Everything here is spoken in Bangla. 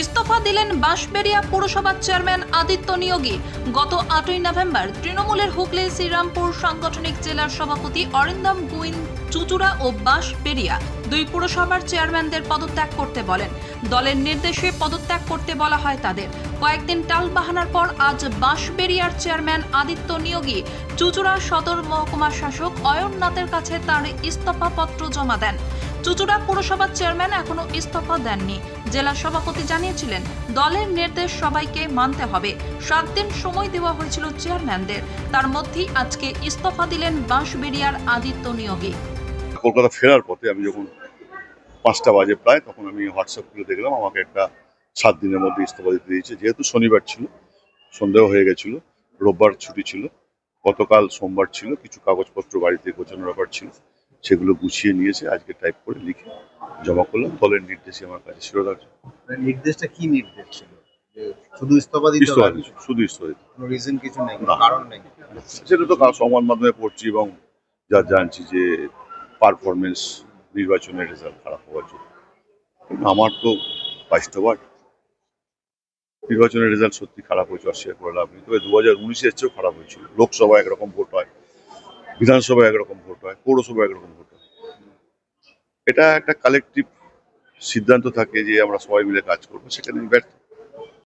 ইস্তফা দিলেন বাঁশবেড়িয়া পুরসভার চেয়ারম্যান আদিত্য নিয়োগী। গত আটই নভেম্বর তৃণমূলের হুগলি শ্রীরামপুর সাংগঠনিক জেলার সভাপতি অরিন্দম গুইন চুচুড়া ও বাঁশবেড়িয়া দুই পুরসভার চেয়ারম্যানদের পদত্যাগ করতে বলেন। দলের নির্দেশে পদত্যাগ করতে বলা হয় তাদের। কয়েকদিন টাল বাহানার পর আজ বাঁশবেড়িয়ার চেয়ারম্যান আদিত্য নিয়োগী চুচুড়া সদর মহকুমা শাসক অয়ননাথের কাছে তার ইস্তফা পত্র জমা দেন। চুচুড়া পুরসভার চেয়ারম্যান এখনও ইস্তফা দেননি। জেলা সভাপতি জানিয়েছিলেন, দলের নির্দেশ সবাইকে মানতে হবে। সাত দিন সময় দেওয়া হয়েছিল চেয়ারম্যানদের। তার মধ্যেই আজকে ইস্তফা দিলেন বাঁশবেড়িয়ার আদিত্য নিয়োগী। কলকাতা ফেরার পথে আমি যখন পাঁচটা বাজে প্রায়, তখন আমি হোয়াটসঅ্যাপ খুলে দেখলাম, আমাকে একটা সাত দিনের মধ্যে ইস্তফা দিতে দিয়েছে। যেহেতু শনিবার ছিল, সন্দেহ হয়ে গেছিল, রোববার ছুটি ছিল, গতকাল সোমবার ছিল, কিছু কাগজপত্র বাড়িতে গোছানোর ব্যাপার ছিল, সেগুলো গুছিয়ে নিয়েছে, আজকে টাইপ করে লিখে জমা করলাম দলের নির্দেশে আমার কাছে শিরোধার্য মানে নির্দেশটা কি নির্দেশ ছিল? শুধু ইস্তফা দিতে হবে? শুধু ইস্তফা দিতে কোনো রিজন কিছু নেই কারণ নেই? সেটা তো সংবাদ মাধ্যমে পড়ছি এবং যা জানছি যে পারফরমেন্স নির্বাচনের রেজাল্ট খারাপ হওয়ার জন্য। আমার তো বাইশটা ওয়ার্ড। নির্বাচনের রেজাল্ট সত্যি খারাপ হয়েছে অস্বীকার করে লাভ নেই। তবে দু হাজার উনিশের চেয়েও খারাপ হয়েছিল। লোকসভা একরকম ভোট হয় বিধানসভা একরকম ভোট হয় পৌরসভা একরকম ভোট এটা একটা কালেকটিভ সিদ্ধান্ত থাকে যে আমরা সবাই মিলে কাজ করব সেখানে ব্যর্থ